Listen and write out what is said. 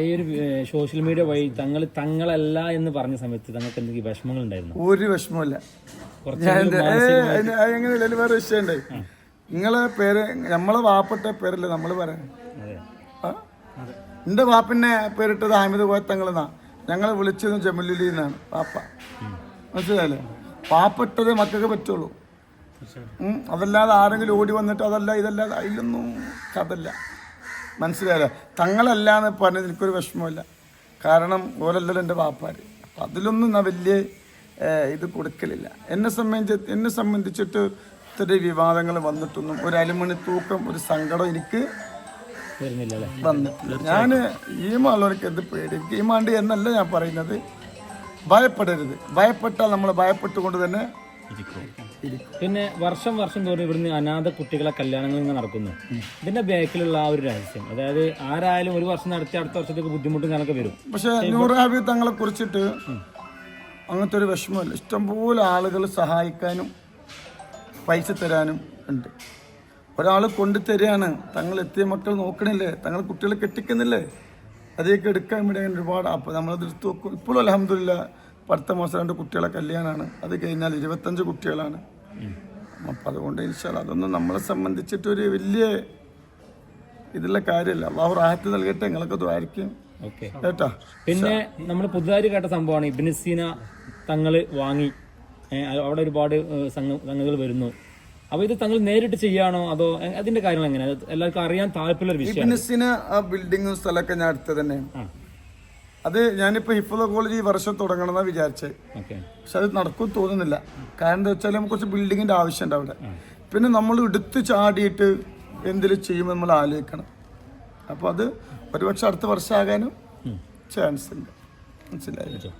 ഈ ഒരു social media വഴി തങ്ങൾ തങ്ങളല്ല എന്ന് പറഞ്ഞ സമയത്ത് തങ്ങൾക്ക് എന്തെങ്കിലും വിഷമങ്ങൾ ഉണ്ടായിരുന്നു? ഒരു വിഷമമില്ല എങ്ങനെയല്ല വേറെ വിഷയമുണ്ട്. നിങ്ങളെ പേര് നമ്മളെ വാപ്പട്ട പേരല്ലേ നമ്മൾ പറയാം? അതെ. ആ? എന്റെ വാപ്പിനെ പേരിട്ടത് ഹാമിദ് കോയത്തങ്ങളെന്നാ ഞങ്ങൾ വിളിച്ചത് ജമലുലി എന്നാണ് പാപ്പ മനസ്സിലായല്ലേ? പാപ്പിട്ടതേ മക്കൾക്ക് പറ്റുള്ളൂ. അതല്ലാതെ ആരെങ്കിലും ഓടി വന്നിട്ട് അതല്ല ഇതല്ല അതിലൊന്നും കഥല്ല മനസ്സിലായല്ലോ. തങ്ങളല്ല എന്ന് പറഞ്ഞത് എനിക്കൊരു വിഷമമില്ല കാരണം ഓരല്ലല്ലോ എന്റെ വാപ്പാര്. അപ്പം അതിലൊന്നും ഞാൻ വലിയ ഇത് കൊടുക്കലില്ല. എന്നെ സംബന്ധിച്ച് എന്നെ സംബന്ധിച്ചിട്ട് ഒത്തിരി വിവാദങ്ങൾ വന്നിട്ടൊന്നും ഒരു അലുമണി തൂക്കം ഒരു സങ്കടം എനിക്ക് വന്നിട്ടില്ല. ഞാൻ ഈ മാളവർക്ക് എന്ത് പേടി എനിക്ക് ഈ മാണ്ടി എന്നല്ല ഞാൻ പറയുന്നത്. ഭയപ്പെടരുത്. ഭയപ്പെട്ടാൽ നമ്മൾ ഭയപ്പെട്ടുകൊണ്ട് തന്നെ പിന്നെ വർഷം വർഷം തോറും ഇവിടുന്ന് അനാഥ കുട്ടികളെ കല്യാണങ്ങൾ ഇങ്ങനെ നടക്കുന്നു. ഇതിന്റെ ബാക്കിലുള്ള ആ ഒരു രഹസ്യം. അതായത് ആരായാലും ഒരു വർഷം നടത്തി അടുത്ത വർഷത്തേക്ക് ബുദ്ധിമുട്ടും കണക്ക് വരും. പക്ഷെ നൂറാബി തങ്ങളെ കുറിച്ചിട്ട് അങ്ങനത്തെ ഒരു വിഷമമില്ല. ഇഷ്ടംപോലെ ആളുകൾ സഹായിക്കാനും പൈസ തരാനും ഉണ്ട്. ഒരാൾ കൊണ്ടു തരികയാണ്. തങ്ങൾ എത്തിയ മക്കൾ നോക്കണില്ലേ? തങ്ങൾ കുട്ടികളെ കെട്ടിക്കുന്നില്ലേ? അതേക്ക് എടുക്കാൻ വേണ്ടി അങ്ങനെ ഒരുപാട് അപ്പോൾ നമ്മളത് എടുത്ത് നോക്കും ഇപ്പോഴും അലഹമില്ല അടുത്ത മാസം രണ്ട് കുട്ടികളെ കല്യാണമാണ് അത് കഴിഞ്ഞാൽ ഇരുപത്തഞ്ച് കുട്ടികളാണ്. അപ്പം അതുകൊണ്ട് ഇൻഷാല്ല അതൊന്നും നമ്മളെ സംബന്ധിച്ചിട്ടൊരു വലിയ ഇതിലെ കാര്യമല്ല. അള്ളാഹു റാഹത്ത് നൽകട്ടെ. നിങ്ങളൊക്കെ ദ്വാരിക്കും. കേട്ടോ? പിന്നെ നമ്മൾ പുതുതായി കേട്ട സംഭവമാണ്. ഇബിനസീന തങ്ങൾ വാങ്ങി. അവിടെ ഒരുപാട് സംഘങ്ങൾ വരുന്നു. അപ്പൊ ഇത് തങ്ങൾ നേരിട്ട് ചെയ്യാണോ? അതോ അതിന്റെ കാര്യങ്ങൾ എങ്ങനെയാണ് എല്ലാവർക്കും അറിയാൻ താല്പര്യമുള്ള വിഷയം ആ ബിൽഡിങ്ങും സ്ഥലമൊക്കെ ഞാൻ അടുത്ത് തന്നെ അത് ഞാനിപ്പോൾ ഹിഫുദ കോളേജ് ഈ വർഷം തുടങ്ങണമെന്നാ വിചാരിച്ചത് പക്ഷെ അത് നടക്കും തോന്നുന്നില്ല. കാരണം എന്താ വെച്ചാൽ നമുക്ക് കുറച്ച് ബിൽഡിങ്ങിന്റെ ആവശ്യമുണ്ട് അവിടെ. പിന്നെ നമ്മൾ എടുത്ത് ചാടിയിട്ട് എന്തെങ്കിലും ചെയ്യുമ്പോൾ നമ്മൾ ആലോചിക്കണം. അപ്പോൾ അത് ഒരുപക്ഷെ അടുത്ത വർഷമാകാനും ചാൻസ് ഉണ്ട്. മനസ്സിലായില്ലേ?